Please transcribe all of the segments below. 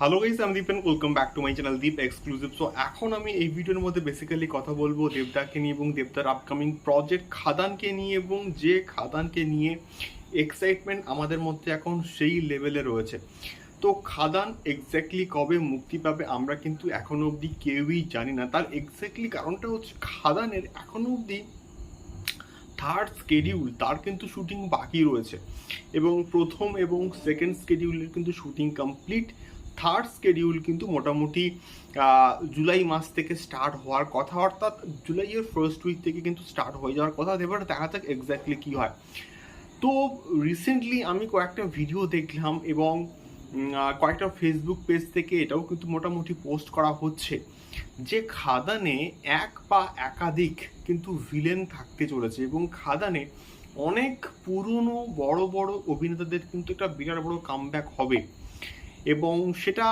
Hello guys আমি Deep welcome back to my channel Deep exclusive so এখন আমি এই ভিডিওর মধ্যে বেসিক্যালি কথা বলব দেবদাকে নিয়ে এবং দেবদার আপকামিং প্রজেক্ট খাদানকে নিয়ে এবং যে খাদানকে নিয়ে এক্সাইটমেন্ট আমাদের মধ্যে এখন সেই লেভেলে রয়েছে। তো খাদান এক্স্যাক্টলি কবে মুক্তি পাবে আমরা কিন্তু এখনও অবধি কেউই জানি না। তার এক্স্যাক্টলি কারণটা হচ্ছে খাদানের এখনও অবধি থার্ড স্কেডিউল তার কিন্তু শুটিং বাকি রয়েছে। এবং প্রথম এবং সেকেন্ড স্কেডিউলের কিন্তু শুটিং কমপ্লিট থার্ড স্কেডিউল কিন্তু মোটামুটি জুলাই মাস থেকে স্টার্ট হওয়ার কথা। অর্থাৎ জুলাইয়ের ফার্স্ট উইক থেকে কিন্তু স্টার্ট হয়ে যাওয়ার কথা। এবার দেখা যাক এক্স্যাক্টলি কী হয়। তো রিসেন্টলি আমি কয়েকটা ভিডিও দেখলাম এবং কয়েকটা ফেসবুক পেজ থেকে এটাও কিন্তু মোটামুটি পোস্ট করা হচ্ছে যে খাদানে এক বা একাধিক কিন্তু ভিলেন থাকতে চলেছে এবং খাদানে অনেক পুরনো বড় বড় অভিনেতাদের কিন্তু একটা বিরাট বড় কামব্যাক হবে। এবং সেটা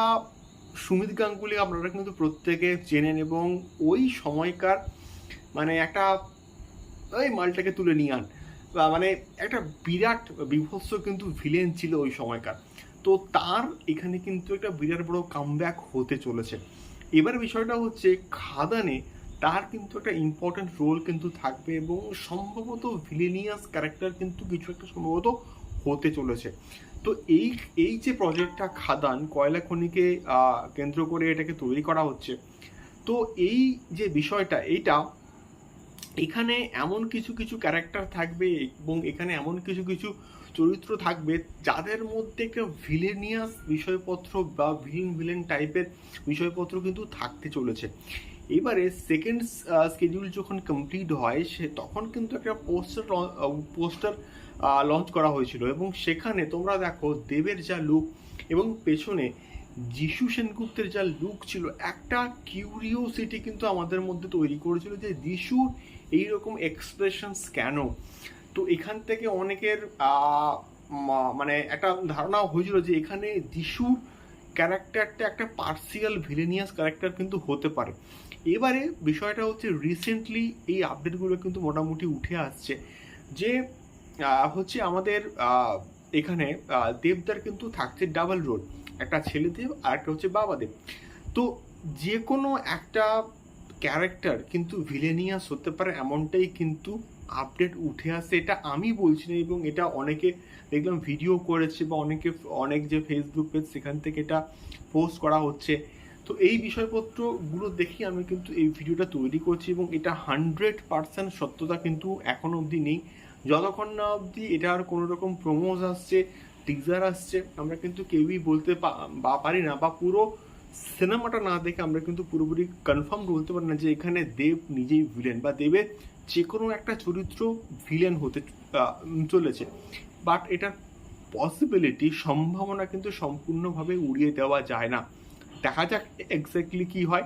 সুমিত গাঙ্গুলি আপনারা কিন্তু প্রত্যেকে চেনেন এবং ওই সময়কার মানে একটা ওই মালটাকে তুলে নিয়ে আন। মানে একটা বিরাট বিভৎস কিন্তু ভিলেন ছিল ওই সময়কার। তো তার এখানে কিন্তু একটা বিরাট বড় কামব্যাক হতে চলেছে। এবার বিষয়টা হচ্ছে খাদানে তার কিন্তু একটা ইম্পর্টেন্ট রোল কিন্তু থাকবে এবং সম্ভবত ভিলেনিয়াস ক্যারেক্টার কিন্তু কিছু একটা সম্ভবত হতে চলেছে। তো এই এই যে প্রজেক্টটা খাদান, কয়লা খনিকে কেন্দ্র করে এটাকে তৈরি করা হচ্ছে, তো এই যে বিষয়টা, এইটা এখানে এমন কিছু কিছু ক্যারেক্টার থাকবে এবং এখানে এমন কিছু কিছু চরিত্র থাকবে যাদের মধ্যে একটা ভিলেনিয়াস বিষয়পত্র বা ভিলেন ভিলেন টাইপের বিষয়পত্র কিন্তু থাকতে চলেছে। এবারে সেকেন্ড স্কেডিউল যখন কমপ্লিট হয়, সে তখন কিন্তু একটা পোস্টার পোস্টার লঞ্চ করা হয়েছিল এবং সেখানে তোমরা দেখো দেবের যা লুক এবং পেছনে যিশু সেনগুপ্তের যা লুক ছিল, একটা কিউরিওসিটি কিন্তু আমাদের মধ্যে তৈরি করেছিল যে যিশুর এইরকম এক্সপ্রেশনস কেন? তো এখান থেকে অনেকের মানে একটা ধারণা হয়েছিল যে এখানে যিশুর ক্যারেক্টারটা একটা পার্সিয়াল ভিলেনিয়াস ক্যারেক্টার কিন্তু হতে পারে। এবারে বিষয়টা হচ্ছে রিসেন্টলি এই আপডেটগুলো কিন্তু মোটামুটি উঠে আসছে যে হচ্ছে আমাদের এখানে দেবদার কিন্তু থাকছে ডাবল রোল একটা ছেলে দেব আর একটা হচ্ছে বাবা দেব তো যে কোনো একটা ক্যারেক্টার কিন্তু ভিলেনিয়াস হতে পারে এমনটাই কিন্তু আপডেট উঠে আসছে। এটা আমি বলছি না এবং এটা অনেকে দেখলাম ভিডিও করেছে বা অনেকে, অনেক যে ফেসবুক পেজ সেখান থেকে এটা পোস্ট করা হচ্ছে। তো এই বিষয়পত্রগুলো দেখি আমি কিন্তু এই ভিডিওটা তৈরি করছি এবং এটা হান্ড্রেড পার্সেন্ট সত্যতা কিন্তু এখনও অবধি নেই। যতক্ষণ না অবধি এটার কোনো রকম প্রমোজ আসছে টিজার আসছে, আমরা কিন্তু কেউই বলতে বা পারি না বা পুরো সিনেমাটা না দেখে আমরা কিন্তু পুরোপুরি কনফার্ম বলতে পারি না যে এখানে দেব নিজেই ভিলেন বা দেবের যে কোনো একটা চরিত্র ভিলেন হতে চলেছে। বাট এটার পসিবিলিটি সম্ভাবনা কিন্তু সম্পূর্ণভাবে উড়িয়ে দেওয়া যায় না। দেখা যাক এক্স্যাক্টলি কি হয়।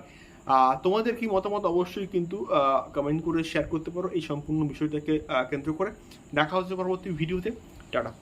তোমাদের কি মতামত অবশ্যই কিন্তু কমেন্ট করে শেয়ার করতে পারো এই সম্পূর্ণ বিষয়টাকে কেন্দ্র করে। দেখা হচ্ছে পরবর্তী ভিডিওতে টাটা।